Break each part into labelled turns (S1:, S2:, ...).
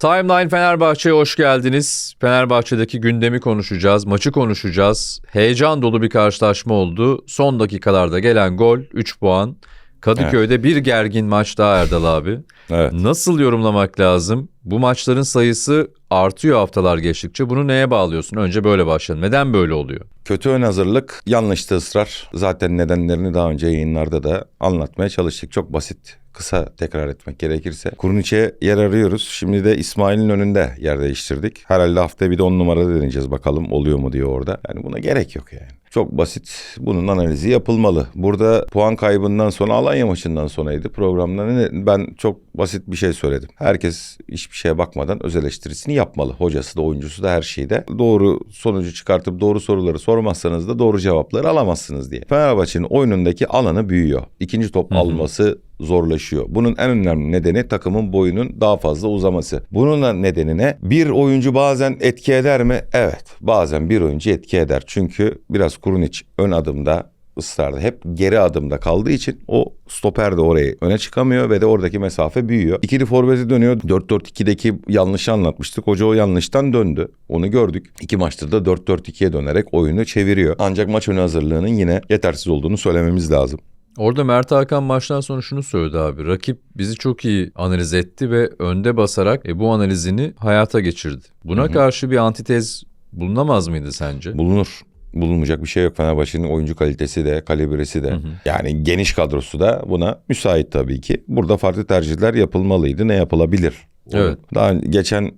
S1: Timeline Fenerbahçe'ye hoş geldiniz. Fenerbahçe'deki gündemi konuşacağız, maçı konuşacağız. Heyecan dolu bir karşılaşma oldu. Son dakikalarda gelen gol 3 puan. Kadıköy'de bir gergin maç daha Erdal abi.
S2: Evet.
S1: Nasıl yorumlamak lazım? Bu maçların sayısı artıyor haftalar geçtikçe. Bunu neye bağlıyorsun? Önce böyle başlayalım. Neden böyle oluyor?
S2: Kötü ön hazırlık, yanlıştı ısrar. Zaten nedenlerini daha önce yayınlarda da anlatmaya çalıştık. Çok basit. Kısa tekrar etmek gerekirse. Kuruniç'e yer arıyoruz. Şimdi de İsmail'in önünde yer değiştirdik. Herhalde haftaya bir de on numarada deneyeceğiz bakalım oluyor mu diyor orada. Yani buna gerek yok yani. Çok basit. Bunun analizi yapılmalı. Burada puan kaybından sonra Alanya maçından sonraydı programda. Ne- Ben çok basit bir şey söyledim. Herkes hiçbir şeye bakmadan öz eleştirisini yapmalı. Hocası da oyuncusu da her şeyde. Doğru sonucu çıkartıp doğru soruları sormazsanız da doğru cevapları alamazsınız diye. Fenerbahçe'nin oyunundaki alanı büyüyor. İkinci top alması zorlaşıyor. Bunun en önemli nedeni takımın boyunun daha fazla uzaması. Bunun da nedenine bir oyuncu bazen etki eder mi? Evet. Bazen bir oyuncu etki eder. Çünkü biraz Kurunic ön adımda ısrarda hep geri adımda kaldığı için o stoper de oraya öne çıkamıyor ve de oradaki mesafe büyüyor. İkili forveti dönüyor. 4-4-2'deki yanlışı anlatmıştık. Hoca o yanlıştan döndü. Onu gördük. İki maçtır da 4-4-2'ye dönerek oyunu çeviriyor. Ancak maç önü hazırlığının yine yetersiz olduğunu söylememiz lazım.
S1: Orada Mert Hakan maçtan sonra şunu söyledi abi. Rakip bizi çok iyi analiz etti ve önde basarak e, bu analizini hayata geçirdi. Buna karşı bir antitez bulunamaz mıydı sence?
S2: Bulunur. Bulunmayacak bir şey yok. Fenerbahçe'nin oyuncu kalitesi de, kalibresi de, yani geniş kadrosu da buna müsait tabii ki. Burada farklı tercihler yapılmalıydı. Ne yapılabilir?
S1: Evet.
S2: Daha geçen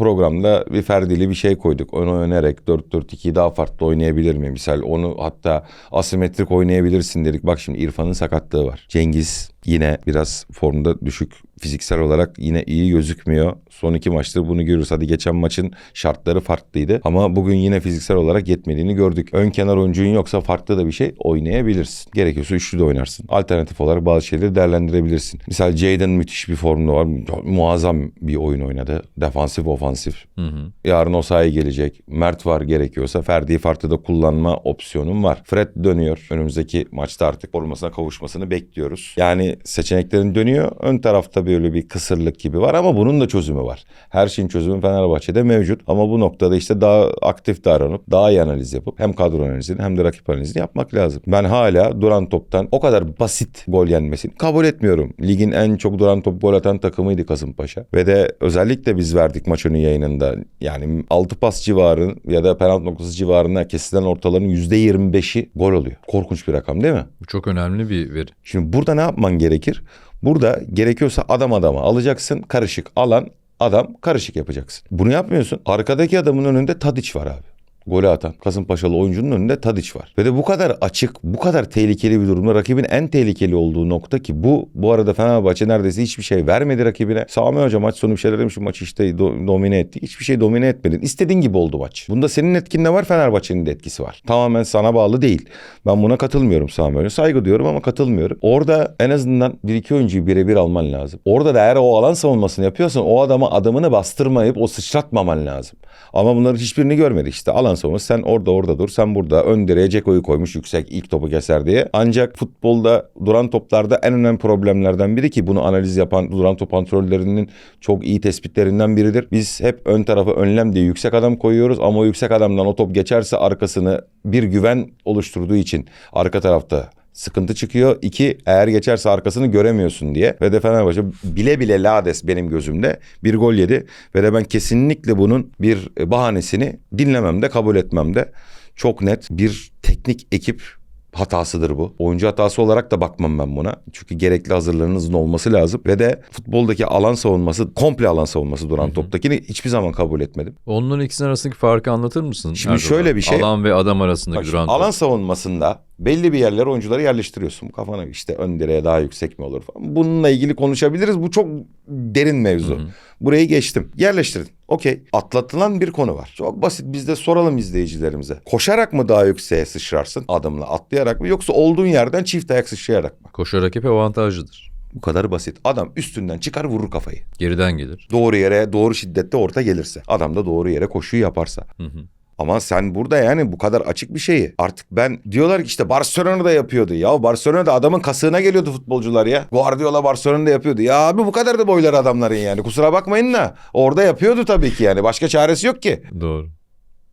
S2: programda bir Ferdili bir şey koyduk. Onu önerek 4-4-2'yi daha farklı oynayabilir mi? Misal onu hatta asimetrik oynayabilirsin dedik. Bak şimdi İrfan'ın sakatlığı var. Cengiz yine biraz formda düşük. Fiziksel olarak yine iyi gözükmüyor. Son iki maçtır bunu görürüz. Hadi geçen maçın şartları farklıydı. Ama bugün yine fiziksel olarak yetmediğini gördük. Ön kenar oyuncun yoksa farklı da bir şey oynayabilirsin. Gerekiyorsa üçlü de oynarsın. Alternatif olarak bazı şeyleri değerlendirebilirsin. Misal Jayden müthiş bir formda var. Muazzam bir oyun oynadı. Defansif, ofansif.
S1: Hı hı.
S2: Yarın o sahaya gelecek. Mert var gerekiyorsa Ferdi'yi farklı da kullanma opsiyonum var. Fred dönüyor. Önümüzdeki maçta artık formasına kavuşmasını bekliyoruz. Yani seçeneklerin dönüyor. Ön tarafta böyle bir kısırlık gibi var ama bunun da çözümü var. Her şeyin çözümü Fenerbahçe'de mevcut. Ama bu noktada işte daha aktif davranıp daha iyi analiz yapıp hem kadro analizini hem de rakip analizini yapmak lazım. Ben hala duran toptan o kadar basit gol yenmesini kabul etmiyorum. Ligin en çok duran top gol atan takımıydı Kasımpaşa. Ve de özellikle biz verdik maç önü yayınında. Yani 6 pas civarı ya da penaltı noktası civarına kesilen ortaların %25'i gol oluyor. Korkunç bir rakam değil mi?
S1: Bu çok önemli bir veri.
S2: Şimdi burada ne yapman gerekir? Burada gerekiyorsa adam adama alacaksın karışık alan adam karışık yapacaksın. Bunu yapmıyorsun. Arkadaki adamın önünde Tadiç var abi. Golü atan Kasımpaşalı oyuncunun önünde Tadiç var. Ve de bu kadar açık, bu kadar tehlikeli bir durumda rakibin en tehlikeli olduğu nokta ki bu bu arada Fenerbahçe neredeyse hiçbir şey vermedi rakibine. Sami Hoca maç sonu bir şeyler demiş şu maçı işte do- domine etti. Hiçbir şey domine etmedin. İstediğin gibi oldu maç. Bunda senin etkin de var Fenerbahçe'nin de etkisi var. Tamamen sana bağlı değil. Ben buna katılmıyorum Sami Hoca. Saygı diyorum ama katılmıyorum. Orada en azından bir iki oyuncuyu birebir alman lazım. Orada da eğer o alan savunmasını yapıyorsan o adama adamını bastırmayıp o sıçratmaman lazım. Ama bunların hiçbirini görmedik işte. Alan savunması sen orada orada dur. Sen burada ön direğe Ceko'yu koymuş yüksek ilk topu keser diye. Ancak futbolda duran toplarda en önemli problemlerden biri ki bunu analiz yapan duran top antrenörlerinin çok iyi tespitlerinden biridir. Biz hep ön tarafa önlem diye yüksek adam koyuyoruz ama o yüksek adamdan o top geçerse arkasını bir güven oluşturduğu için arka tarafta sıkıntı çıkıyor. İki eğer geçerse arkasını göremiyorsun diye. Ve de Fenerbahçe bile bile Lades benim gözümde bir gol yedi. Ve de ben kesinlikle bunun bir bahanesini dinlemem de kabul etmem de. Çok net bir teknik ekip hatasıdır bu. Oyuncu hatası olarak da bakmam ben buna. Çünkü gerekli hazırlığınızın olması lazım. Ve de futboldaki alan savunması, komple alan savunması duran toptakini hiçbir zaman kabul etmedim.
S1: Onların ikisinin arasındaki farkı anlatır mısın?
S2: Şimdi
S1: Erdal
S2: şöyle bir şey-
S1: Alan ve adam arasındaki duran
S2: alan
S1: top.
S2: savunmasında belli bir yerlere oyuncuları yerleştiriyorsun. Kafana işte ön direğe daha yüksek mi olur falan. Bununla ilgili konuşabiliriz. Bu çok derin mevzu. Burayı geçtim. Yerleştirdin. Okey. Atlatılan bir konu var. Çok basit. Biz de soralım izleyicilerimize. Koşarak mı daha yükseğe sıçrarsın adımla atlayarak mı yoksa olduğun yerden çift ayak sıçrayarak mı?
S1: Koşarak hep avantajlıdır.
S2: Bu kadar basit. Adam üstünden çıkar vurur kafayı.
S1: Geriden gelir.
S2: Doğru yere doğru şiddette orta gelirse. Adam da doğru yere koşuyu yaparsa.
S1: Hı hı.
S2: Ama sen burada yani bu kadar açık bir şeyi artık ben diyorlar ki işte Barcelona'da yapıyordu. Ya Barcelona'da adamın kasığına geliyordu futbolcular ya. Guardiola Barcelona'da yapıyordu. Ya abi bu kadar da boyları adamların yani. Kusura bakmayın da orada yapıyordu tabii ki yani. Başka çaresi yok ki.
S1: Doğru.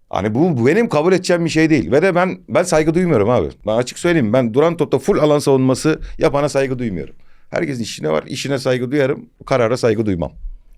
S2: Hani bu, bu benim kabul edeceğim bir şey değil. Ve de ben ben saygı duymuyorum abi. Ben açık söyleyeyim ben duran topta full alan savunması yapana saygı duymuyorum. Herkesin işine var. işine saygı duyarım. Karara saygı duymam.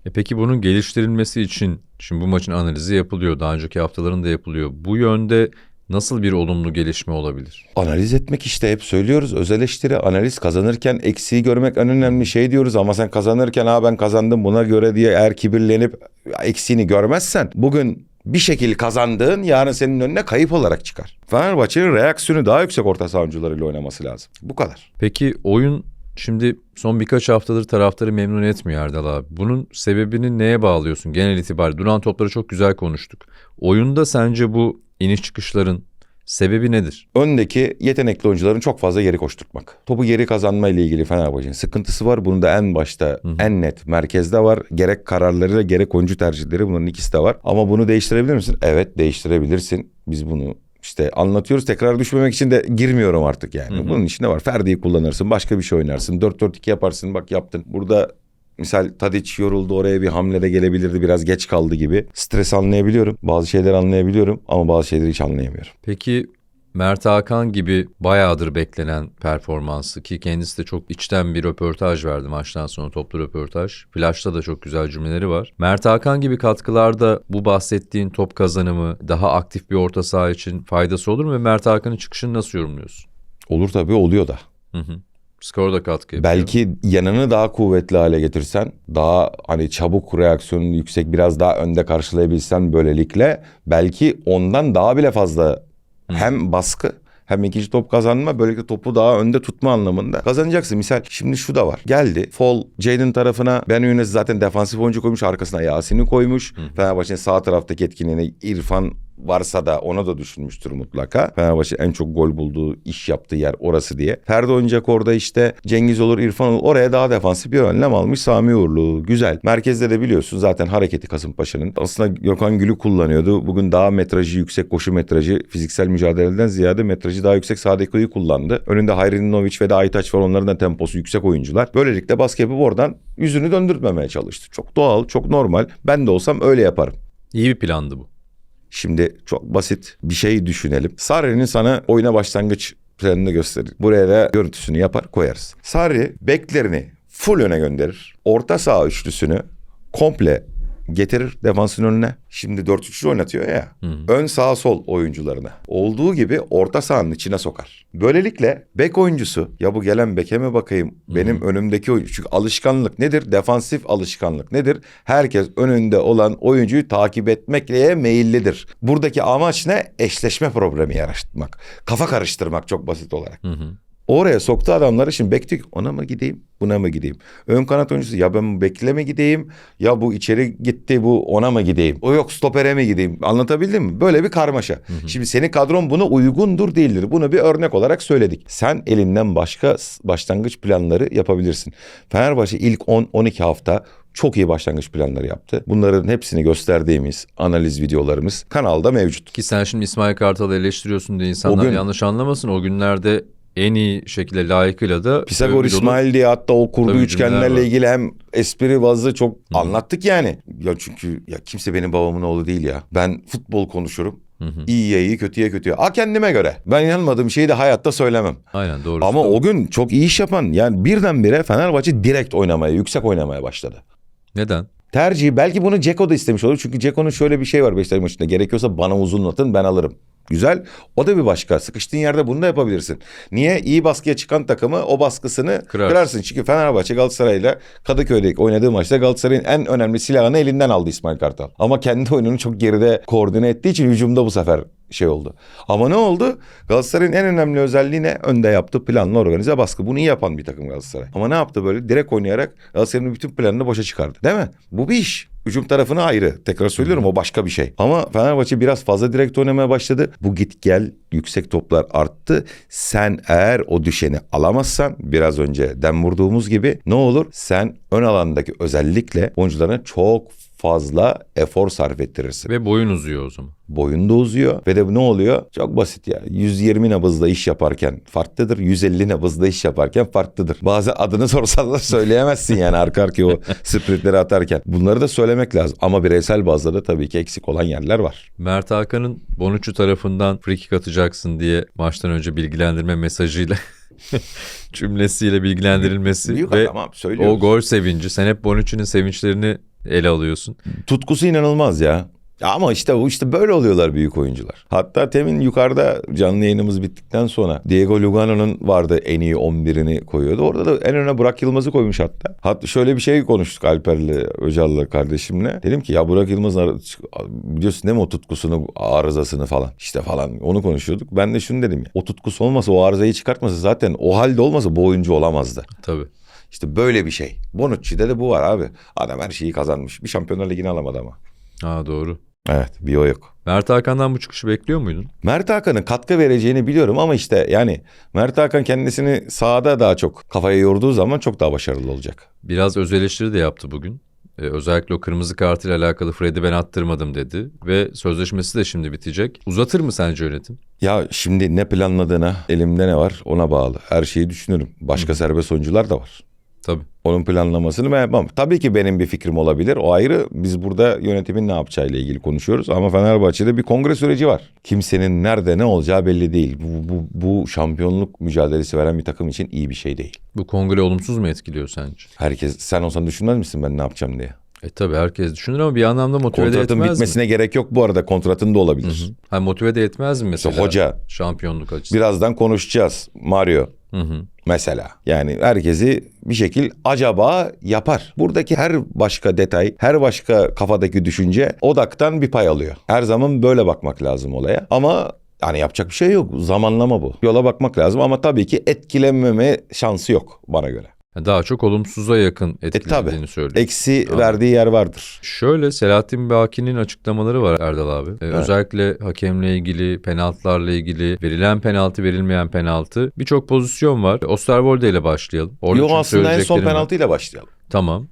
S1: E peki bunun geliştirilmesi için şimdi bu maçın analizi yapılıyor. Daha önceki haftaların da yapılıyor. Bu yönde nasıl bir olumlu gelişme olabilir?
S2: Analiz etmek işte hep söylüyoruz. Öz eleştiri, analiz kazanırken eksiği görmek en önemli şey diyoruz. Ama sen kazanırken ha ben kazandım buna göre diye eğer kibirlenip eksiğini görmezsen bugün bir şekilde kazandığın yarın senin önüne kayıp olarak çıkar. Fenerbahçe'nin reaksiyonu daha yüksek orta saha oyuncularıyla oynaması lazım. Bu kadar.
S1: Peki oyun şimdi son birkaç haftadır taraftarı memnun etmiyor Erdal abi. Bunun sebebini neye bağlıyorsun genel itibariyle? Duran topları çok güzel konuştuk. Oyunda sence bu iniş çıkışların sebebi nedir?
S2: öndeki yetenekli oyuncuların çok fazla geri koşturtmak. Topu geri kazanma ile ilgili Fenerbahçe'nin sıkıntısı var. Bunu da en başta en net merkezde var. Gerek kararlarıyla gerek oyuncu tercihleri bunların ikisi de var. Ama bunu değiştirebilir misin? Evet değiştirebilirsin. Biz bunu işte anlatıyoruz. Tekrar düşmemek için de girmiyorum artık yani. Bunun içinde var. Ferdi'yi kullanırsın. Başka bir şey oynarsın. 4-4-2 yaparsın. Bak yaptın. Burada Misal Tadic yoruldu oraya bir hamle de gelebilirdi biraz geç kaldı gibi. Stres anlayabiliyorum. Bazı şeyleri anlayabiliyorum ama bazı şeyleri hiç anlayamıyorum.
S1: Peki Mert Hakan gibi bayağıdır beklenen performansı ki kendisi de çok içten bir röportaj verdi maçtan sonra toplu röportaj. Flash'ta da çok güzel cümleleri var. Mert Hakan gibi katkılarda bu bahsettiğin top kazanımı daha aktif bir orta saha için faydası olur mu ve Mert Hakan'ın çıkışını nasıl yorumluyorsun?
S2: Olur tabii oluyor da.
S1: Hı hı. Skor da katkı yapıyor.
S2: Belki yanını daha kuvvetli hale getirsen, daha hani çabuk reaksiyonu yüksek, biraz daha önde karşılayabilsen böylelikle belki ondan daha bile fazla hem baskı hem ikinci top kazanma böylelikle topu daha önde tutma anlamında kazanacaksın. Misal şimdi şu da var. Geldi. Fall Jaden tarafına Ben Yunus zaten defansif oyuncu koymuş. Arkasına Yasin'i koymuş. Fenerbahçe'nin sağ taraftaki etkinliğine İrfan varsa da ona da düşünmüştür mutlaka. Fenerbahçe en çok gol bulduğu, iş yaptığı yer orası diye. Ferdi oynayacak orada işte Cengiz olur, İrfan olur. Oraya daha defansif bir önlem almış Sami Uğurlu. Güzel. Merkezde de biliyorsun zaten hareketi Kasımpaşa'nın. Aslında Gökhan Gül'ü kullanıyordu. Bugün daha metrajı yüksek, koşu metrajı fiziksel mücadeleden ziyade metrajı daha yüksek Sadeko'yu kullandı. Önünde Hayri Novic ve de Aytaç var. Onların da temposu yüksek oyuncular. Böylelikle basket yapıp oradan yüzünü döndürtmemeye çalıştı. Çok doğal, çok normal. Ben de olsam öyle yaparım.
S1: İyi bir plandı bu.
S2: Şimdi çok basit bir şey düşünelim. Sarri'nin sana oyuna başlangıç planını gösterir. Buraya da görüntüsünü yapar koyarız. Sarri beklerini full öne gönderir. Orta saha üçlüsünü komple getirir defansın önüne. Şimdi 4-3'lü oynatıyor ya. Ön sağ sol oyuncularına. Olduğu gibi orta sahanın içine sokar. Böylelikle bek oyuncusu ya bu gelen beke mi bakayım benim önümdeki oyuncu. Çünkü alışkanlık nedir? Defansif alışkanlık nedir? Herkes önünde olan oyuncuyu takip etmekle meyillidir. Buradaki amaç ne? Eşleşme problemi yaratmak. Kafa karıştırmak çok basit olarak.
S1: Hı hı.
S2: Oraya soktu adamları şimdi bekliyor. Ona mı gideyim buna mı gideyim? Ön kanat oyuncusu ya ben bekle mi gideyim ya bu içeri gitti bu ona mı gideyim? O yok stopere mi gideyim? Anlatabildim mi? Böyle bir karmaşa. Şimdi senin kadron buna uygundur değildir. Bunu bir örnek olarak söyledik. Sen elinden başka başlangıç planları yapabilirsin. Fenerbahçe ilk 10-12 hafta çok iyi başlangıç planları yaptı. Bunların hepsini gösterdiğimiz analiz videolarımız kanalda mevcut.
S1: Ki sen şimdi İsmail Kartal'ı eleştiriyorsun diye insanlar
S2: gün-
S1: yanlış anlamasın. O günlerde en iyi şekilde layıkıyla da
S2: Pisagor İsmail diye hatta o kurgu
S1: Tabii
S2: üçgenlerle
S1: var.
S2: ilgili hem espri vazı çok anlattık yani. Ya çünkü ya kimse benim babamın oğlu değil ya. Ben futbol konuşurum. İyiye iyi kötüye kötüye. Ha kendime göre. Ben inanmadığım şeyi de hayatta söylemem.
S1: Aynen doğru.
S2: Ama o gün çok iyi iş yapan yani birdenbire Fenerbahçe direkt oynamaya, yüksek oynamaya başladı.
S1: Neden?
S2: Tercihi belki bunu Ceko da istemiş olur. Çünkü Ceko'nun şöyle bir şey var Beşiktaş maçında. Gerekiyorsa bana uzun atın ben alırım. Güzel. O da bir başka. Sıkıştığın yerde bunu da yapabilirsin. Niye? İyi baskıya çıkan takımı o baskısını
S1: Kırarsın.
S2: kırarsın. Çünkü Fenerbahçe Galatasaray'la Kadıköy'de oynadığı maçta Galatasaray'ın en önemli silahını elinden aldı İsmail Kartal. Ama kendi oyununu çok geride koordine ettiği için hücumda bu sefer şey oldu. Ama ne oldu? Galatasaray'ın en önemli özelliği ne? Önde yaptı planlı organize baskı. Bunu iyi yapan bir takım Galatasaray. Ama ne yaptı böyle? Direkt oynayarak Galatasaray'ın bütün planını boşa çıkardı. Değil mi? Bu bir iş. Hücum tarafına ayrı. Tekrar söylüyorum o başka bir şey. Ama Fenerbahçe biraz fazla direkt oynamaya başladı. Bu git gel yüksek toplar arttı. Sen eğer o düşeni alamazsan biraz önce dem vurduğumuz gibi ne olur? Sen ön alandaki özellikle oyuncularına çok fazla efor sarf ettirirsin.
S1: Ve boyun uzuyor o zaman.
S2: Boyun da uzuyor ve de ne oluyor? Çok basit ya. 120 nabızda iş yaparken farklıdır. 150 nabızda iş yaparken farklıdır. Bazen adını sorsalar söyleyemezsin yani arka arkaya o sprintleri atarken. Bunları da söylemek lazım. Ama bireysel bazda da tabii ki eksik olan yerler var.
S1: Mert Hakan'ın Bonucci tarafından free kick atacaksın diye maçtan önce bilgilendirme mesajıyla cümlesiyle bilgilendirilmesi
S2: Büyük
S1: ve
S2: adam abi
S1: o gol sevinci. Sen hep Bonucci'nin sevinçlerini ele alıyorsun.
S2: Tutkusu inanılmaz ya. Ama işte bu işte böyle oluyorlar büyük oyuncular. Hatta temin yukarıda canlı yayınımız bittikten sonra Diego Lugano'nun vardı en iyi 11'ini koyuyordu. Orada da en öne Burak Yılmaz'ı koymuş hatta. Hatta şöyle bir şey konuştuk Alper'le, Öcal'la kardeşimle. Dedim ki ya Burak Yılmaz biliyorsun değil mi o tutkusunu, arızasını falan. İşte falan onu konuşuyorduk. Ben de şunu dedim ya. O tutkusu olmasa, o arızayı çıkartmasa zaten o halde olmasa bu oyuncu olamazdı.
S1: Tabii.
S2: İşte böyle bir şey. Bonucci'de de bu var abi. Adam her şeyi kazanmış. Bir Şampiyonlar Ligi'ni alamadı ama.
S1: Ha doğru.
S2: Evet bir o yok.
S1: Mert Hakan'dan bu çıkışı bekliyor muydun?
S2: Mert Hakan'ın katkı vereceğini biliyorum ama işte yani Mert Hakan kendisini sahada daha çok kafaya yorduğu zaman çok daha başarılı olacak.
S1: Biraz öz eleştiri de yaptı bugün. Ee, özellikle o kırmızı kartıyla alakalı Fred'i ben attırmadım dedi. Ve sözleşmesi de şimdi bitecek. Uzatır mı sence yönetim?
S2: Ya şimdi ne planladığına elimde ne var ona bağlı. Her şeyi düşünürüm. Başka serbest oyuncular da var.
S1: Tabii.
S2: Onun planlamasını ben yapmam. Tabii ki benim bir fikrim olabilir. O ayrı. Biz burada yönetimin ne yapacağıyla ilgili konuşuyoruz. Ama Fenerbahçe'de bir kongre süreci var. Kimsenin nerede ne olacağı belli değil. Bu, bu, bu şampiyonluk mücadelesi veren bir takım için iyi bir şey değil.
S1: Bu kongre olumsuz mu etkiliyor sence?
S2: Herkes sen olsan düşünmez misin ben ne yapacağım diye?
S1: E tabii herkes düşünür ama bir anlamda motive de
S2: Kontratın
S1: etmez
S2: bitmesine gerek yok bu arada. Kontratın da
S1: mi?
S2: olabilir.
S1: Hı hı. Ha, motive de etmez mi mesela?
S2: İşte hoca
S1: Şampiyonluk açısından.
S2: birazdan konuşacağız. Mario
S1: Hı hı.
S2: mesela. Yani herkesi bir şekil acaba yapar. Buradaki her başka detay, her başka kafadaki düşünce odaktan bir pay alıyor. Her zaman böyle bakmak lazım olaya. Ama yani yapacak bir şey yok. Zamanlama bu. Yola bakmak lazım ama tabii ki etkilenmeme şansı yok bana göre.
S1: Daha çok olumsuza yakın etkilediğini
S2: tabii.
S1: söylüyor.
S2: Eksi
S1: Tamam.
S2: verdiği yer vardır.
S1: Şöyle Selahattin Baki'nin açıklamaları var Erdal abi. Ee, Özellikle hakemle ilgili, penaltılarla ilgili, verilen penaltı, verilmeyen penaltı. Birçok pozisyon var. Osterwolde ile başlayalım. Orada
S2: Yo
S1: çünkü
S2: aslında en son
S1: söyleyeceklerim var.
S2: penaltıyla başlayalım.
S1: Tamam.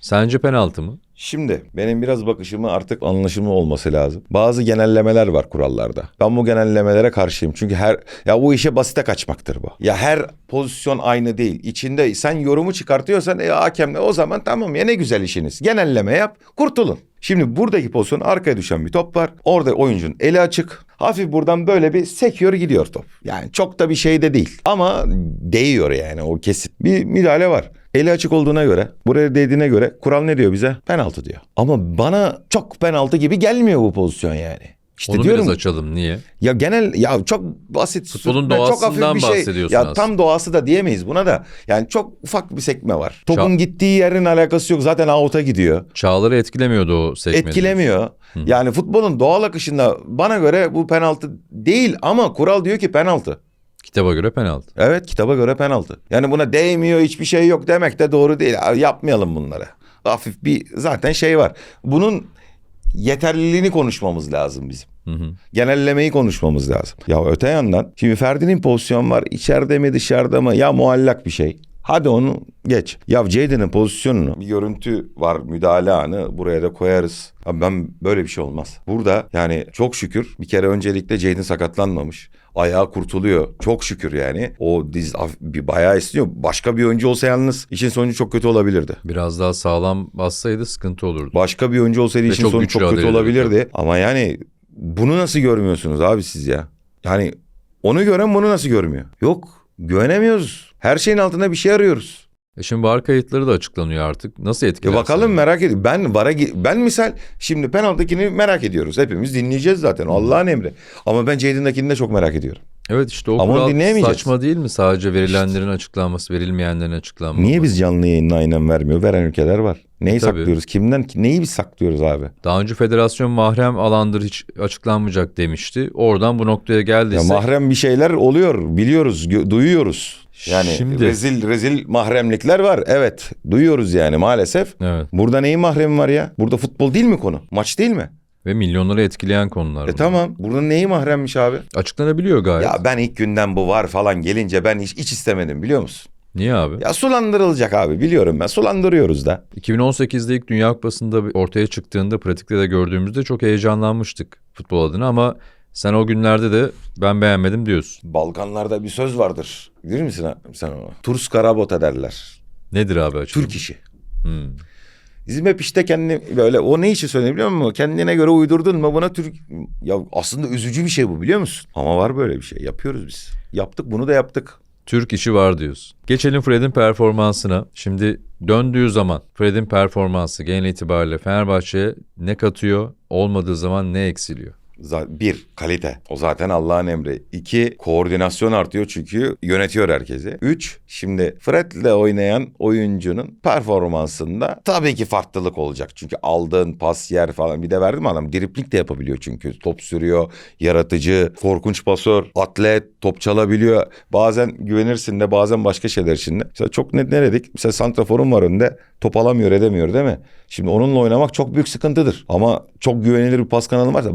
S1: Sence penaltı mı?
S2: Şimdi benim biraz bakışımı artık anlaşımı olması lazım. Bazı genellemeler var kurallarda. Ben bu genellemelere karşıyım. Çünkü her ya bu işe basite kaçmaktır bu. Ya her pozisyon aynı değil. İçinde sen yorumu çıkartıyorsan e, hakemle o zaman tamam ya ne güzel işiniz. Genelleme yap, kurtulun. Şimdi buradaki pozisyon arkaya düşen bir top var. Orada oyuncunun eli açık. Hafif buradan böyle bir sekiyor gidiyor top. Yani çok da bir şey de değil. Ama değiyor yani o kesit. Bir müdahale var. Eli açık olduğuna göre, buraya değdiğine göre kural ne diyor bize? Penaltı diyor. Ama bana çok penaltı gibi gelmiyor bu pozisyon yani. İşte
S1: Onu
S2: diyorum
S1: biraz açalım. Niye?
S2: ya genel ya çok basit
S1: Futbolun
S2: sürtme, çok hafif
S1: doğasından
S2: bir şey.
S1: bahsediyorsun
S2: Ya
S1: aslında.
S2: tam doğası da diyemeyiz buna da. Yani çok ufak bir sekme var. Topun
S1: Ça-
S2: gittiği yerin alakası yok. Zaten out'a gidiyor.
S1: Çağlar'ı etkilemiyordu o sekme.
S2: Etkilemiyor. Yani futbolun doğal akışında bana göre bu penaltı değil ama kural diyor ki penaltı.
S1: Kitaba göre penaltı.
S2: Evet kitaba göre penaltı. Yani buna değmiyor hiçbir şey yok demek de doğru değil. Yapmayalım bunları. Hafif bir zaten şey var. Bunun yeterliliğini konuşmamız lazım bizim.
S1: Hı hı.
S2: Genellemeyi konuşmamız lazım. Ya öte yandan şimdi Ferdi'nin pozisyon var. içeride mi dışarıda mı? Ya muallak bir şey. Hadi onu geç. Ya Ceyden'in pozisyonunu bir görüntü var müdahale anı buraya da koyarız. Abi ben böyle bir şey olmaz. Burada yani çok şükür bir kere öncelikle Ceyden sakatlanmamış. Ayağı kurtuluyor. Çok şükür yani. O diz bir bayağı esniyor. Başka bir oyuncu olsa yalnız işin sonucu çok kötü olabilirdi.
S1: Biraz daha sağlam bassaydı sıkıntı olurdu.
S2: Başka bir oyuncu olsaydı
S1: Ve
S2: işin
S1: çok
S2: sonu
S1: güçlü
S2: çok kötü olabilirdi. Ama yani bunu nasıl görmüyorsunuz abi siz ya? Yani onu gören bunu nasıl görmüyor? Yok güvenemiyoruz. Her şeyin altında bir şey arıyoruz.
S1: E şimdi var kayıtları da açıklanıyor artık. Nasıl etkiler?
S2: bakalım
S1: seni?
S2: merak ediyorum. Ben vara ben misal şimdi penaltıkini merak ediyoruz. Hepimiz dinleyeceğiz zaten. Allah'ın emri. Ama ben Jadon'dakini de çok merak ediyorum.
S1: Evet işte o
S2: Ama onu
S1: kural
S2: dinleyemeyeceğiz.
S1: saçma değil mi? Sadece verilenlerin açıklanması, verilmeyenlerin açıklanması.
S2: Niye biz canlı yayınla aynen vermiyor? Veren ülkeler var. Neyi
S1: Tabii.
S2: saklıyoruz? Kimden? Neyi biz saklıyoruz abi?
S1: Daha önce federasyon mahrem alandır hiç açıklanmayacak demişti. Oradan bu noktaya
S2: Ya
S1: geldiyse
S2: mahrem bir şeyler oluyor. Biliyoruz, gö- duyuyoruz. Yani
S1: Şimdi-
S2: rezil rezil mahremlikler var. Evet, duyuyoruz yani maalesef.
S1: evet
S2: Burada neyin mahremi var ya? Burada futbol değil mi konu? Maç değil mi?
S1: Ve milyonları etkileyen konular.
S2: E
S1: bunlar.
S2: tamam. Burada neyi mahremmiş abi?
S1: Açıklanabiliyor gayet.
S2: Ya ben ilk günden bu var falan gelince ben hiç, hiç istemedim biliyor musun?
S1: Niye abi?
S2: Ya sulandırılacak abi biliyorum ben sulandırıyoruz da.
S1: 2018'de ilk Dünya Kupası'nda ortaya çıktığında pratikte de gördüğümüzde çok heyecanlanmıştık futbol adına ama sen o günlerde de ben beğenmedim diyorsun.
S2: Balkanlarda bir söz vardır. Bilir misin sen onu? Turs karabota derler.
S1: Nedir abi açıkçası?
S2: Türk işi.
S1: Hmm.
S2: Bizim hep işte kendi böyle o ne işi söylüyor biliyor musun? Kendine göre uydurdun mu buna Türk... Ya aslında üzücü bir şey bu biliyor musun? Ama var böyle bir şey. Yapıyoruz biz. Yaptık bunu da yaptık.
S1: Türk işi var diyorsun. Geçelim Fred'in performansına. Şimdi döndüğü zaman Fred'in performansı genel itibariyle Fenerbahçe'ye ne katıyor, olmadığı zaman ne eksiliyor?
S2: Bir, kalite. O zaten Allah'ın emri. İki, koordinasyon artıyor çünkü yönetiyor herkesi. Üç, şimdi Fred'le oynayan oyuncunun performansında tabii ki farklılık olacak. Çünkü aldığın pas yer falan bir de verdi mi adam? Dripling de yapabiliyor çünkü. Top sürüyor, yaratıcı, korkunç pasör, atlet, top çalabiliyor. Bazen güvenirsin de bazen başka şeyler için de. Mesela çok net ne dedik? Mesela Santrafor'un var önünde. Top alamıyor edemiyor değil mi? Şimdi onunla oynamak çok büyük sıkıntıdır. Ama çok güvenilir bir pas kanalı varsa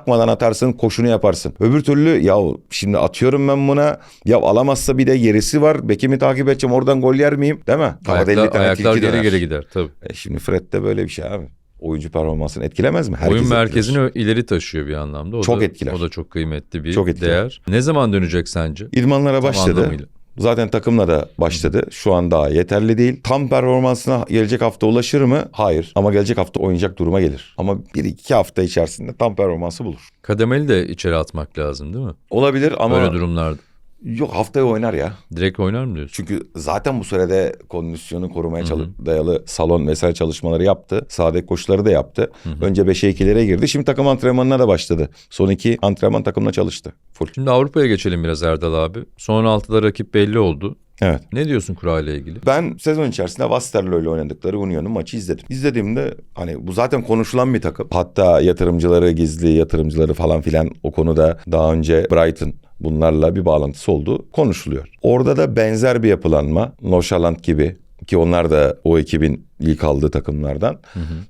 S2: bakmadan atarsın koşunu yaparsın. Öbür türlü ya şimdi atıyorum ben buna ya alamazsa bir de gerisi var. Bekimi takip edeceğim oradan gol yer miyim? Değil mi? Kafada 50
S1: Ayaklar,
S2: tane
S1: ayaklar
S2: tilki
S1: geri
S2: döner.
S1: geri gider tabii.
S2: E şimdi Fred'de böyle bir şey abi. Oyuncu performansını etkilemez mi? Herkes
S1: Oyun
S2: etkiler.
S1: merkezini ileri taşıyor bir anlamda. O
S2: Çok
S1: da,
S2: etkiler.
S1: O da çok kıymetli bir
S2: Çok etkiler.
S1: değer. Ne zaman dönecek sence?
S2: İdmanlara
S1: Tam
S2: başladı.
S1: anlamıyla.
S2: Zaten takımla da başladı. Şu an daha yeterli değil. Tam performansına gelecek hafta ulaşır mı? Hayır. Ama gelecek hafta oynayacak duruma gelir. Ama bir iki hafta içerisinde tam performansı bulur.
S1: Kademeli de içeri atmak lazım değil mi?
S2: Olabilir ama
S1: Böyle durumlarda.
S2: Yok haftaya oynar ya.
S1: Direkt oynar mı diyorsun?
S2: Çünkü zaten bu sürede kondisyonu korumaya çalı- dayalı salon vesaire çalışmaları yaptı. Sahadaki koşuları da yaptı. Önce 5'e 2'lere girdi. Şimdi takım antrenmanına da başladı. Son iki antrenman takımla çalıştı. Full.
S1: Şimdi Avrupa'ya geçelim biraz Erdal abi. Son altıda rakip belli oldu.
S2: Evet.
S1: Ne diyorsun kura ile ilgili?
S2: Ben sezon içerisinde Westerlo ile oynadıkları Union'un maçı izledim. İzlediğimde hani bu zaten konuşulan bir takım. Hatta yatırımcıları, gizli yatırımcıları falan filan o konuda daha önce Brighton bunlarla bir bağlantısı olduğu konuşuluyor. Orada da benzer bir yapılanma, Norşaland gibi ki onlar da o ekibin ilk aldığı takımlardan.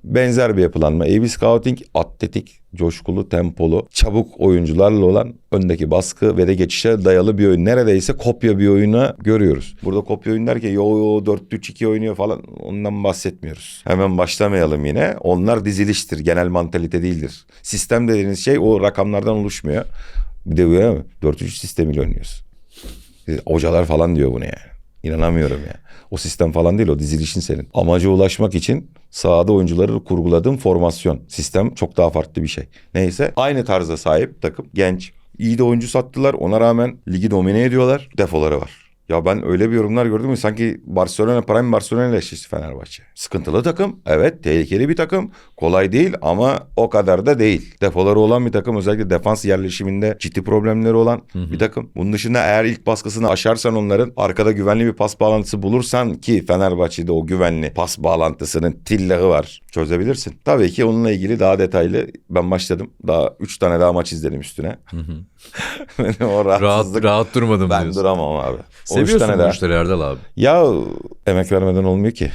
S2: Benzer bir yapılanma. AB Scouting atletik, coşkulu, tempolu, çabuk oyuncularla olan öndeki baskı ve de geçişe dayalı bir oyun. Neredeyse kopya bir oyunu görüyoruz. Burada kopya oyun derken yo yo 4-3-2 oynuyor falan ondan bahsetmiyoruz. Hemen başlamayalım yine. Onlar diziliştir. Genel mantalite değildir. Sistem dediğiniz şey o rakamlardan oluşmuyor. Bir de böyle mi? 4-3 sistemiyle oynuyoruz. Hocalar falan diyor bunu yani. İnanamıyorum ya. O sistem falan değil o dizilişin senin. Amaca ulaşmak için sahada oyuncuları kurguladığın formasyon. Sistem çok daha farklı bir şey. Neyse aynı tarza sahip takım. Genç. iyi de oyuncu sattılar. Ona rağmen ligi domine ediyorlar. Defoları var. Ya ben öyle bir yorumlar gördüm ki sanki Barcelona Prime Barcelona ile eşleşti Fenerbahçe. Sıkıntılı takım. Evet tehlikeli bir takım. Kolay değil ama o kadar da değil. Defoları olan bir takım. Özellikle defans yerleşiminde ciddi problemleri olan bir takım. Bunun dışında eğer ilk baskısını aşarsan onların arkada güvenli bir pas bağlantısı bulursan ki Fenerbahçe'de o güvenli pas bağlantısının tillahı var. Çözebilirsin. Tabii ki onunla ilgili daha detaylı ben başladım. Daha 3 tane daha maç izledim üstüne. Benim o
S1: Rahat,
S2: rahatsızlık
S1: rahat durmadım
S2: ben
S1: diyorsun.
S2: duramam abi. O üç
S1: Seviyorsun
S2: tane
S1: bu işleri Erdal abi.
S2: Ya emek vermeden olmuyor ki.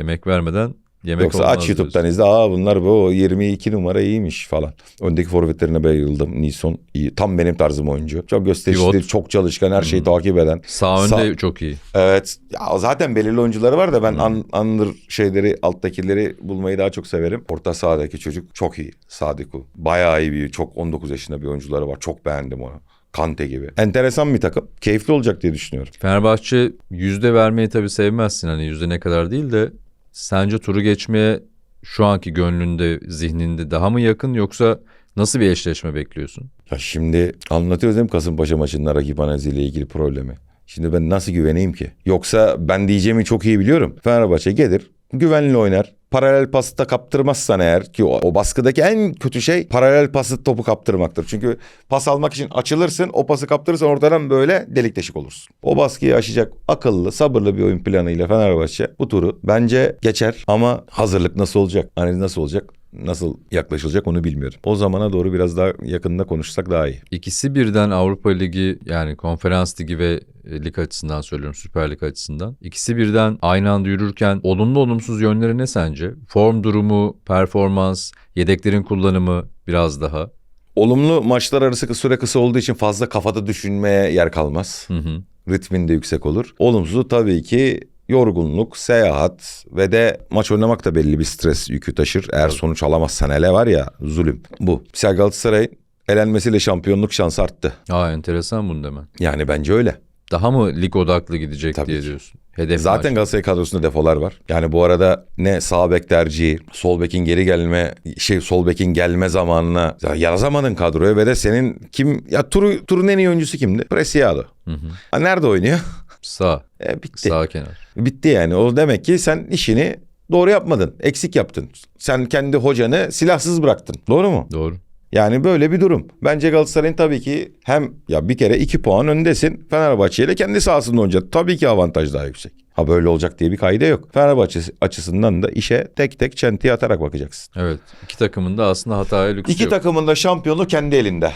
S1: Emek vermeden yemek
S2: Yoksa aç YouTube'dan
S1: diyorsun.
S2: izle. Aa bunlar bu 22 numara iyiymiş falan. Öndeki forvetlerine bayıldım. Nison iyi. Tam benim tarzım oyuncu. Çok gösterişli,
S1: Pivot.
S2: çok çalışkan, her şeyi takip eden.
S1: Sağ önde
S2: Sağ-
S1: çok iyi.
S2: Evet. Ya zaten belirli oyuncuları var da ben an, andır şeyleri, alttakileri bulmayı daha çok severim. Orta sahadaki çocuk çok iyi. Sadiku. Bayağı iyi bir, çok 19 yaşında bir oyuncuları var. Çok beğendim onu. Kante gibi. Enteresan bir takım. Keyifli olacak diye düşünüyorum.
S1: Fenerbahçe yüzde vermeyi tabii sevmezsin. Hani yüzde ne kadar değil de sence turu geçmeye şu anki gönlünde, zihninde daha mı yakın yoksa nasıl bir eşleşme bekliyorsun?
S2: Ya şimdi anlatıyoruz değil mi Kasımpaşa maçında rakip analiziyle ilgili problemi. Şimdi ben nasıl güveneyim ki? Yoksa ben diyeceğimi çok iyi biliyorum. Fenerbahçe gelir, güvenli oynar. Paralel pası da kaptırmazsan eğer ki o, o baskıdaki en kötü şey paralel pası topu kaptırmaktır. Çünkü pas almak için açılırsın o pası kaptırırsan ortadan böyle delik deşik olursun. O baskıyı aşacak akıllı sabırlı bir oyun planıyla Fenerbahçe bu turu bence geçer ama hazırlık nasıl olacak? Analiz nasıl olacak? Nasıl yaklaşılacak onu bilmiyorum. O zamana doğru biraz daha yakında konuşsak daha iyi.
S1: İkisi birden Avrupa Ligi yani konferans ligi ve e, lig açısından söylüyorum Süper Lig açısından. İkisi birden aynı anda yürürken olumlu olumsuz yönleri ne sence? Form durumu, performans, yedeklerin kullanımı biraz daha.
S2: Olumlu maçlar arası süre kısa olduğu için fazla kafada düşünmeye yer kalmaz.
S1: Hı hı.
S2: Ritmin de yüksek olur. Olumsuzu tabii ki yorgunluk, seyahat ve de maç oynamak da belli bir stres yükü taşır. Eğer sonuç alamazsan hele var ya zulüm. Bu. Mesela Galatasaray'ın elenmesiyle şampiyonluk şansı arttı.
S1: Aa enteresan bunu demen.
S2: Yani bence öyle.
S1: Daha mı lig odaklı gidecek
S2: Tabii
S1: diye
S2: ki.
S1: diyorsun? Hedef
S2: Zaten
S1: maç.
S2: Galatasaray kadrosunda defolar var. Yani bu arada ne sağ bek tercihi, sol bekin geri gelme, şey sol bekin gelme zamanına ya yazamadın kadroya ve de senin kim ya turu turun en iyi oyuncusu kimdi? Preciado.
S1: Hı hı.
S2: Ha, nerede oynuyor?
S1: Sağ.
S2: E, bitti.
S1: Sağ kenar.
S2: Bitti yani. O demek ki sen işini doğru yapmadın. Eksik yaptın. Sen kendi hocanı silahsız bıraktın. Doğru mu?
S1: Doğru.
S2: Yani böyle bir durum. Bence Galatasaray'ın tabii ki hem ya bir kere iki puan öndesin. Fenerbahçe ile kendi sahasında oynayacak. Tabii ki avantaj daha yüksek. Ha böyle olacak diye bir kaide yok. Fenerbahçe açısından da işe tek tek çentiye atarak bakacaksın.
S1: Evet. İki takımın da aslında hataya lüksü
S2: İki
S1: yok.
S2: takımın da şampiyonluğu kendi elinde.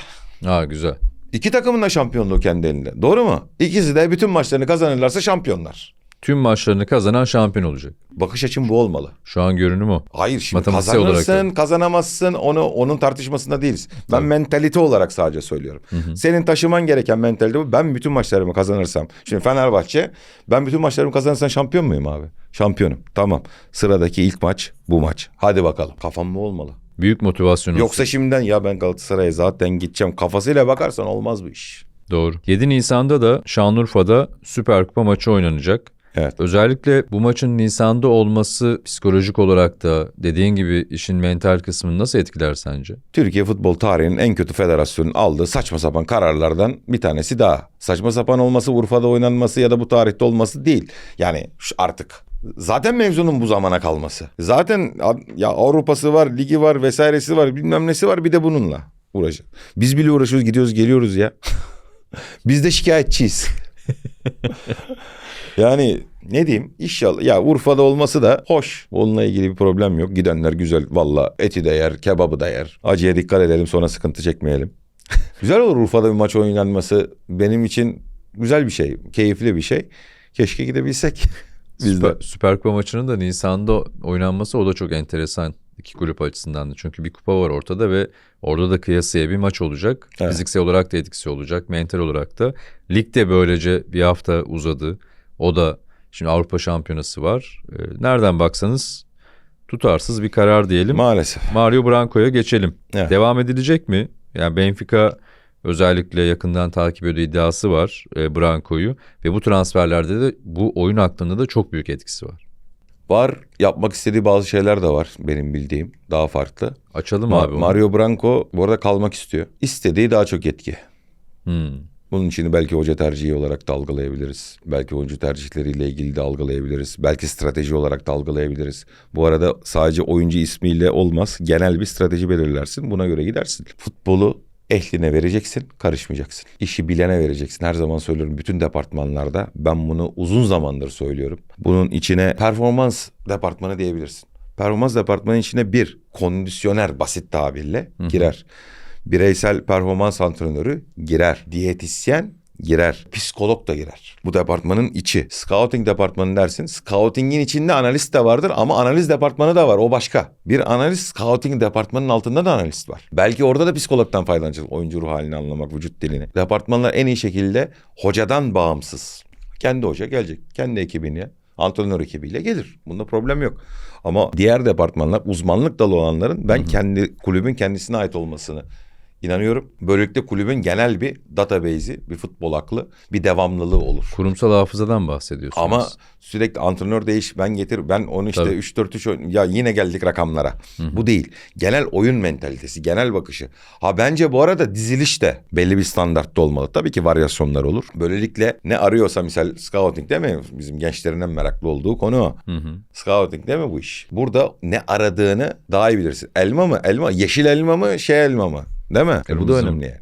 S1: Aa güzel.
S2: İki takımın da şampiyonluğu kendi elinde. Doğru mu? İkisi de bütün maçlarını kazanırlarsa şampiyonlar.
S1: Tüm maçlarını kazanan şampiyon olacak.
S2: Bakış açım bu olmalı.
S1: Şu an görünüm o.
S2: Hayır şimdi
S1: Matematiksel olarak
S2: kazanırsın
S1: da.
S2: kazanamazsın onu onun tartışmasında değiliz. Ben
S1: Tabii.
S2: mentalite olarak sadece söylüyorum. Senin taşıman gereken mentalite bu. Ben bütün maçlarımı kazanırsam. Şimdi Fenerbahçe ben bütün maçlarımı kazanırsam şampiyon muyum abi? Şampiyonum. Tamam. Sıradaki ilk maç bu maç. Hadi bakalım. Kafam bu olmalı.
S1: Büyük motivasyon olsun.
S2: Yoksa şimdiden ya ben Galatasaray'a zaten gideceğim kafasıyla bakarsan olmaz bu iş.
S1: Doğru. 7 Nisan'da da Şanlıurfa'da Süper Kupa maçı oynanacak.
S2: Evet.
S1: Özellikle bu maçın Nisan'da olması psikolojik olarak da dediğin gibi işin mental kısmını nasıl etkiler sence?
S2: Türkiye futbol tarihinin en kötü federasyonun aldığı saçma sapan kararlardan bir tanesi daha. Saçma sapan olması Urfa'da oynanması ya da bu tarihte olması değil. Yani artık zaten mevzunun bu zamana kalması. Zaten ya Avrupa'sı var, ligi var, vesairesi var, bilmem nesi var bir de bununla uğraşıyor. Biz bile uğraşıyoruz, gidiyoruz, geliyoruz ya. Biz de şikayetçiyiz. yani ne diyeyim inşallah ya Urfa'da olması da hoş. Onunla ilgili bir problem yok. Gidenler güzel valla eti de yer, kebabı da yer. Acıya dikkat edelim sonra sıkıntı çekmeyelim. güzel olur Urfa'da bir maç oynanması benim için güzel bir şey, keyifli bir şey. Keşke gidebilsek.
S1: Süper, Süper Kupa maçının da Nisan'da oynanması o da çok enteresan iki kulüp açısından da. Çünkü bir kupa var ortada ve orada da kıyasıya bir maç olacak.
S2: Evet.
S1: Fiziksel olarak da etkisi olacak, mental olarak da. Lig de böylece bir hafta uzadı. O da şimdi Avrupa Şampiyonası var. Ee, nereden baksanız tutarsız bir karar diyelim.
S2: Maalesef.
S1: Mario Branco'ya geçelim.
S2: Evet.
S1: Devam edilecek mi? Yani Benfica özellikle yakından takip ediyor iddiası var e, Branco'yu ve bu transferlerde de bu oyun aklında da çok büyük etkisi var.
S2: Var yapmak istediği bazı şeyler de var benim bildiğim daha farklı.
S1: Açalım
S2: Ma-
S1: abi onu.
S2: Mario Branco bu arada kalmak istiyor. İstediği daha çok yetki.
S1: Hmm.
S2: Bunun için belki hoca tercihi olarak da algılayabiliriz. Belki oyuncu tercihleriyle ilgili de algılayabiliriz. Belki strateji olarak da algılayabiliriz. Bu arada sadece oyuncu ismiyle olmaz. Genel bir strateji belirlersin. Buna göre gidersin. Futbolu ehline vereceksin, karışmayacaksın. İşi bilene vereceksin. Her zaman söylüyorum bütün departmanlarda. Ben bunu uzun zamandır söylüyorum. Bunun içine performans departmanı diyebilirsin. Performans departmanı içine bir kondisyoner basit tabirle girer. Bireysel performans antrenörü girer. Diyetisyen girer. Psikolog da girer. Bu departmanın içi. Scouting departmanı dersin. Scouting'in içinde analist de vardır ama analiz departmanı da var. O başka. Bir analist scouting departmanının altında da analist var. Belki orada da psikologdan faydalanacak. Oyuncu ruh halini anlamak, vücut dilini. Departmanlar en iyi şekilde hocadan bağımsız. Kendi hoca gelecek. Kendi ekibini antrenör ekibiyle gelir. Bunda problem yok. Ama diğer departmanlar uzmanlık dalı olanların ben kendi kulübün kendisine ait olmasını inanıyorum. Böylelikle kulübün genel bir database'i, bir futbol aklı, bir devamlılığı olur.
S1: Kurumsal hafızadan bahsediyorsunuz.
S2: Ama sürekli antrenör değiş, ben getir, ben onu işte
S1: Tabii.
S2: 3-4-3 oyn- ya yine geldik rakamlara. Bu değil. Genel oyun mentalitesi, genel bakışı. Ha bence bu arada diziliş de belli bir standartta olmalı. Tabii ki varyasyonlar olur. Böylelikle ne arıyorsa misal scouting değil mi? Bizim gençlerin en meraklı olduğu konu o.
S1: Hı hı.
S2: Scouting değil mi bu iş? Burada ne aradığını daha iyi bilirsin. Elma mı? Elma. Yeşil elma mı? Şey elma mı? Değil mi? E, bu da
S1: Kırmızı
S2: önemli yani.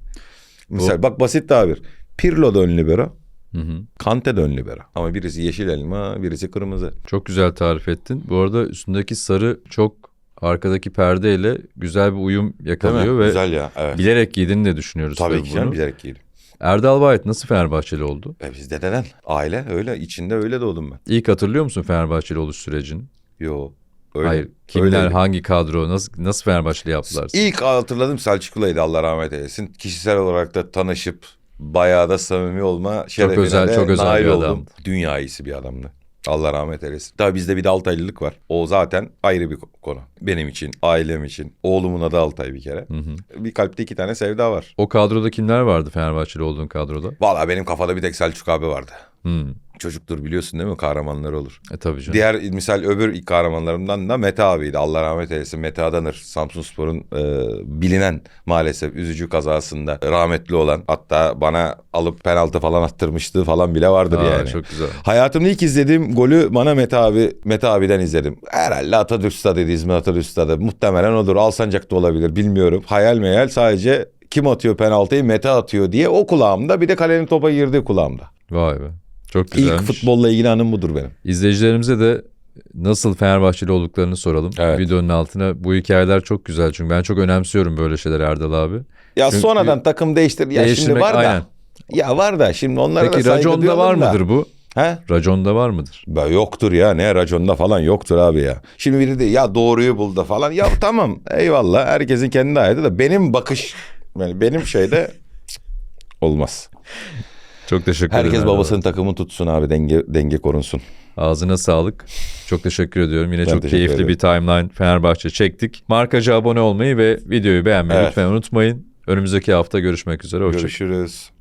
S2: Misal bak basit tabir. Pirlo da ön libero.
S1: Hı hı.
S2: Kante de ön libero. Ama birisi yeşil elma, birisi kırmızı.
S1: Çok güzel tarif ettin. Bu arada üstündeki sarı çok arkadaki perdeyle güzel bir uyum yakalıyor ve
S2: Güzel ya. Evet.
S1: bilerek giydiğini de düşünüyoruz
S2: Tabii
S1: tabii,
S2: ki canım bilerek giyelim.
S1: Erdal Bayat nasıl Fenerbahçeli oldu?
S2: E biz dededen. Aile öyle. içinde öyle doğdum ben.
S1: İlk hatırlıyor musun Fenerbahçeli oluş sürecini?
S2: Yo. Öyle.
S1: Hayır. Kimler,
S2: Öyleydi.
S1: hangi kadro, nasıl nasıl Fenerbahçeli yaptılar?
S2: İlk hatırladım Selçuklu'ydı Allah rahmet eylesin. Kişisel olarak da tanışıp bayağı da samimi olma şerefine
S1: özel-
S2: de
S1: çok özel
S2: nail
S1: bir
S2: oldum. Dünya iyisi bir adamdı. Allah rahmet eylesin. Tabii bizde bir de Altaylılık var. O zaten ayrı bir konu. Benim için, ailem için. Oğlumun adı Altay bir kere. Bir kalpte iki tane sevda var.
S1: O kadroda kimler vardı Fenerbahçeli olduğun kadroda?
S2: Valla benim kafada bir tek Selçuk abi vardı.
S1: Hmm.
S2: Çocuktur biliyorsun değil mi? Kahramanları olur.
S1: E tabii canım.
S2: Diğer misal öbür ilk kahramanlarımdan da Mete abiydi. Allah rahmet eylesin. Mete Adanır. Samsun Spor'un e, bilinen maalesef üzücü kazasında rahmetli olan. Hatta bana alıp penaltı falan attırmıştı falan bile vardır
S1: Aa,
S2: yani.
S1: Çok güzel.
S2: Hayatımda ilk izlediğim golü bana Mete abi Mete abiden izledim. Herhalde Atatürk Stadı'ydı İzmir Atatürk Stadı. Muhtemelen odur. Alsancak'ta olabilir bilmiyorum. Hayal meyal sadece kim atıyor penaltıyı Mete atıyor diye o kulağımda bir de kalenin topa girdiği kulağımda.
S1: Vay be. Çok güzelmiş.
S2: İlk futbolla ilgili anım budur benim.
S1: İzleyicilerimize de nasıl Fenerbahçeli olduklarını soralım.
S2: Evet.
S1: Videonun altına. Bu hikayeler çok güzel çünkü ben çok önemsiyorum böyle şeyler Erdal abi.
S2: Ya
S1: Çünkü-
S2: sonradan takım değiştir. Ya şimdi var da.
S1: aynen.
S2: Ya var da şimdi onlara
S1: Peki
S2: da saygı
S1: raconda var
S2: da.
S1: mıdır bu?
S2: He?
S1: Raconda var mıdır?
S2: Ya yoktur ya ne raconda falan yoktur abi ya. Şimdi biri de ya doğruyu buldu falan. Ya tamam eyvallah herkesin kendi hayatı da benim bakış yani benim şeyde olmaz.
S1: Çok teşekkür ederim.
S2: Herkes
S1: Erdal abi.
S2: babasının takımını tutsun abi denge denge korunsun.
S1: Ağzına sağlık. Çok teşekkür ediyorum. Yine
S2: Ben
S1: çok keyifli
S2: ederim.
S1: bir timeline Fenerbahçe çektik. Markacı abone olmayı ve videoyu beğenmeyi
S2: Evet.
S1: lütfen unutmayın. Önümüzdeki hafta görüşmek üzere. Hoşçakalın.
S2: Görüşürüz.